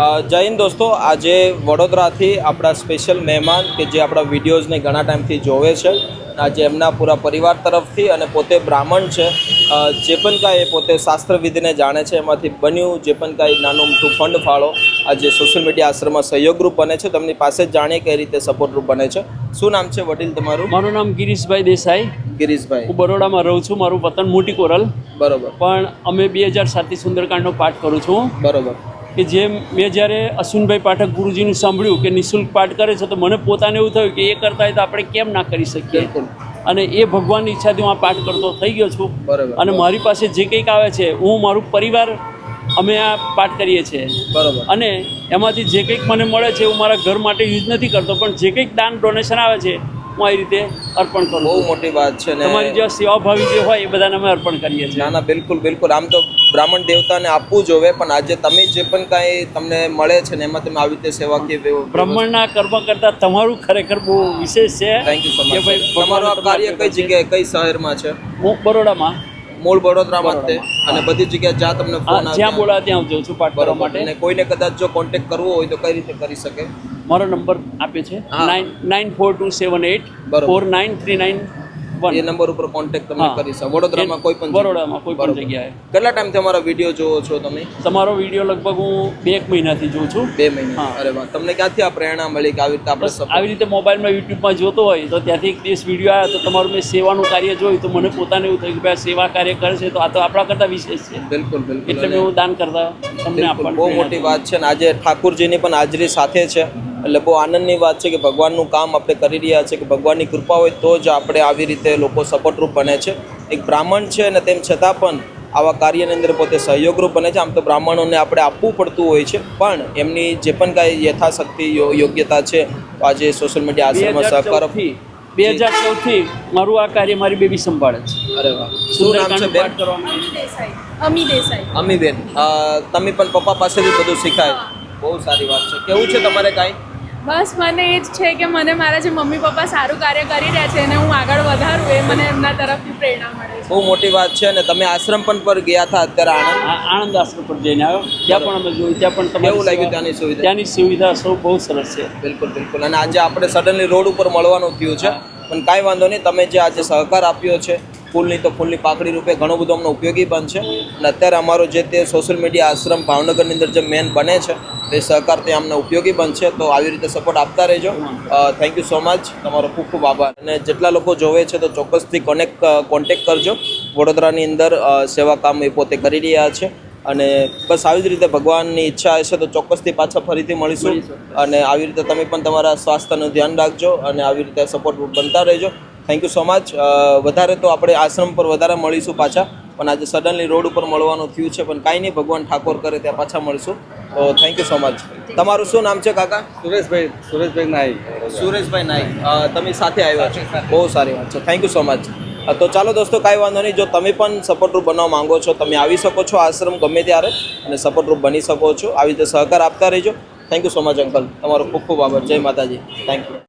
જય હિન્દ દોસ્તો. આજે વડોદરાથી આપણા સ્પેશિયલ મહેમાન કે જે આપણા વિડીયોઝને ઘણા ટાઈમથી જોવે છે આજે એમના પૂરા પરિવાર તરફથી અને પોતે બ્રાહ્મણ છે જે પણ કાંઈ એ પોતે શાસ્ત્રવિધિને જાણે છે એમાંથી બન્યું જે પણ કાંઈ નાનું મોટું ફંડ ફાળો આજે સોશિયલ મીડિયા આશ્રમમાં સહયોગરૂપ બને છે તેમની પાસે જ જાણીએ કઈ રીતે સપોર્ટરૂપ બને છે. શું નામ છે વડીલ તમારું? મારું નામ ગિરીશભાઈ દેસાઈ. ગિરીશભાઈ. હું બરોડામાં રહું છું મારું વતન મોટી કોરલ. બરોબર. પણ અમે બે હજાર સાતથી સુંદરકાંડનો પાઠ કરું છું. બરોબર. કે જે મેં જ્યારે અશ્વિનભાઈ પાઠક ગુરુજીનું સાંભળ્યું કે નિઃશુલ્ક પાઠ કરે છે તો મને પોતાને એવું થયું કે એ કરતા હોય તો આપણે કેમ ના કરી શકીએ? અને એ ભગવાનની ઈચ્છાથી હું આ પાઠ કરતો થઈ ગયો છું. અને મારી પાસે જે કંઈક આવે છે હું મારું પરિવાર અમે આ પાઠ કરીએ છીએ. બરાબર. અને એમાંથી જે કંઈક મને મળે છે હું મારા ઘર માટે યુઝ નથી કરતો પણ જે કંઈક દાન ડોનેશન આવે છે હું આ રીતે અર્પણ કરું બહુ મોટી વાત છે તમારી જે સેવાભાવી જે હોય એ બધાને અમે અર્પણ કરીએ છીએ. ના ના બિલકુલ બિલકુલ. આમ તો બ્રાહ્મણ દેવતાને આપવું જોવે પણ આજે તમે જે પણ કાંઈ તમને મળે છે ને એમાં તમે આવી રીતે સેવા કે બ્રાહ્મણના કર્મ કરતાં તમારું ખરેખર બહુ વિશેષ છે. થેન્ક યુ સો મચ ભાઈ તમારું આ કાર્ય કઈ જગ્યાએ કઈ શહેરમાં છે? હું બરોડામાં. મૂળ વડોદરામાં જ અને બધી જગ્યાએ જ્યાં તમને હા, ફોન જ્યાં બોલા ત્યાં જઉં છું પાઠ કરવા માટે. અને કોઈને કદાચ જો કોન્ટેક્ટ કરવો હોય તો કઈ રીતે કરી શકે? મારો નંબર આપે છે. Nine nine four two seven eight. Four nine three nine એ નંબર ઉપર કોન્ટેક્ટ તમે કરી શકો. વડોદરામાં કોઈ પણ વડોદરામાં કોઈ પણ જગ્યાએ. કેટલા ટાઈમ અમારા વીડિયો જોવો છો તમે? તમારો વીડિયો લગભગ હું બે એક મહિનાથી જોઉં છું. બે મહિના. અરે વાહ. તમને ક્યાંથી આ પ્રેરણા મળી કે આવી રીતે આપણે આવી રીતે મોબાઈલમાં યુટ્યુબમાં જોતો હોય તો ત્યાંથી એક દિવસ વીડિયો આવ્યો તો તમારું મેં સેવાનું કાર્ય જોયું તો મને પોતાને એવું થયું કે ભાઈ સેવા કાર્ય કરે છે તો આ તો આપણા કરતાં વિશેષ છે. બિલકુલ બિલકુલ. એટલે મેં હું દાન કરતા તમને આપવાનું બહુ મોટી વાત છે ને. આજે ઠાકુરજીની પણ હાજરી સાથે છે. એટલે બહુ આનંદની વાત છે કે ભગવાનનું કામ આપણે કરી રહ્યા છે કે ભગવાનની કૃપા હોય તો જ આપણે આવી રીતે લોકો સપોર્ટરૂપ બને છે. એક બ્રાહ્મણ છે અને તેમ છતાં પણ આવા કાર્યની અંદર પોતે સહયોગરૂપ બને છે. આમ તો બ્રાહ્મણોને આપણે આપવું પડતું હોય છે. પણ એમની જે પણ કાંઈ યથાશક્તિ યોગ્યતા છે તો આજે સોશિયલ મીડિયા આશ્રમમાં સહકાર બે હજાર ચૌદથી મારું આ કાર્ય મારી બેબી સંભાળે છે. અરે વાહ. શું નામ છે બેન? અમી દેસાઈ. અમી બેન તમે પણ પપ્પા પાસેથી બધું શીખાય. બહુ સારી વાત છે. કેવું છે તમારે કાંઈ? બસ મને એ જ છે કે મને મારા જે મમ્મી પપ્પા સારું કાર્ય કરી રહ્યા છે એને હું આગળ વધારું એ મને એમના તરફથી પ્રેરણા મળે છે. બહુ મોટી વાત છે અને તમે આશ્રમ પણ પર ગયા હતા અત્યારે આણંદ? આ આણંદ આશ્રમ પર જઈને આવ્યો. ત્યાં પણ અમે જોયું ત્યાં પણ તમે એવું લાગ્યું ત્યાંની સુવિધા? ત્યાંની સુવિધા સૌ બહુ સરસ છે. બિલકુલ બિલકુલ. અને આજે આપણે સડનલી રોડ ઉપર મળવાનું થયું છે. પણ કાંઈ વાંધો નહીં તમે જે આજે સહકાર આપ્યો છે ફૂલની તો ફૂલની પાકડી રૂપે ઘણું બધું અમને ઉપયોગી પણ છે. અને અત્યારે અમારો જે તે સોશિયલ મીડિયા આશ્રમ ભાવનગરની અંદર જે મેન બને છે તે સહકાર તે અમને ઉપયોગી બનશે તો આવી રીતે સપોર્ટ આપતા રહેજો. થેન્ક યુ સો મચ તમારો ખૂબ ખૂબ આભાર. અને જેટલા લોકો જોવે છે તો ચોક્કસથી કોનેક્ટ કોન્ટેક્ટ કરજો. વડોદરાની અંદર સેવા કામ એ પોતે કરી રહ્યા છે. અને બસ આવી જ રીતે ભગવાનની ઈચ્છા હશે તો ચોક્કસથી પાછા ફરીથી મળીશું. અને આવી રીતે તમે પણ તમારા સ્વાસ્થ્યનું ધ્યાન રાખજો અને આવી રીતે સપોર્ટ બનતા રહેજો. થેન્ક યુ સો મચ વધારે તો આપણે આશ્રમ પર વધારે મળીશું પાછા પણ આજે સડનલી રોડ ઉપર મળવાનું થયું છે પણ કાંઈ નહીં ભગવાન ઠાકોર કરે ત્યાં પાછા મળીશું. તો થેન્ક યુ સો મચ તમારું શું નામ છે કાકા? સુરેશભાઈ સુરેશભાઈ નાઈક સુરેશભાઈ નાઈક તમે સાથે આવ્યા છો. બહુ સારી વાત છે. થેન્ક યુ સો મચ તો ચાલો દોસ્તો કાંઈ વાંધો નહીં. જો તમે પણ સપોર્ટરૂપ બનવા માંગો છો તમે આવી શકો છો આશ્રમ ગમે ત્યારે અને સપોર્ટરૂપ બની શકો છો. આવી રીતે સહકાર આપતા રહેજો. Thank you so much uncle તમારો ખૂબ ખૂબ આભાર. જય માતાજી. Thank you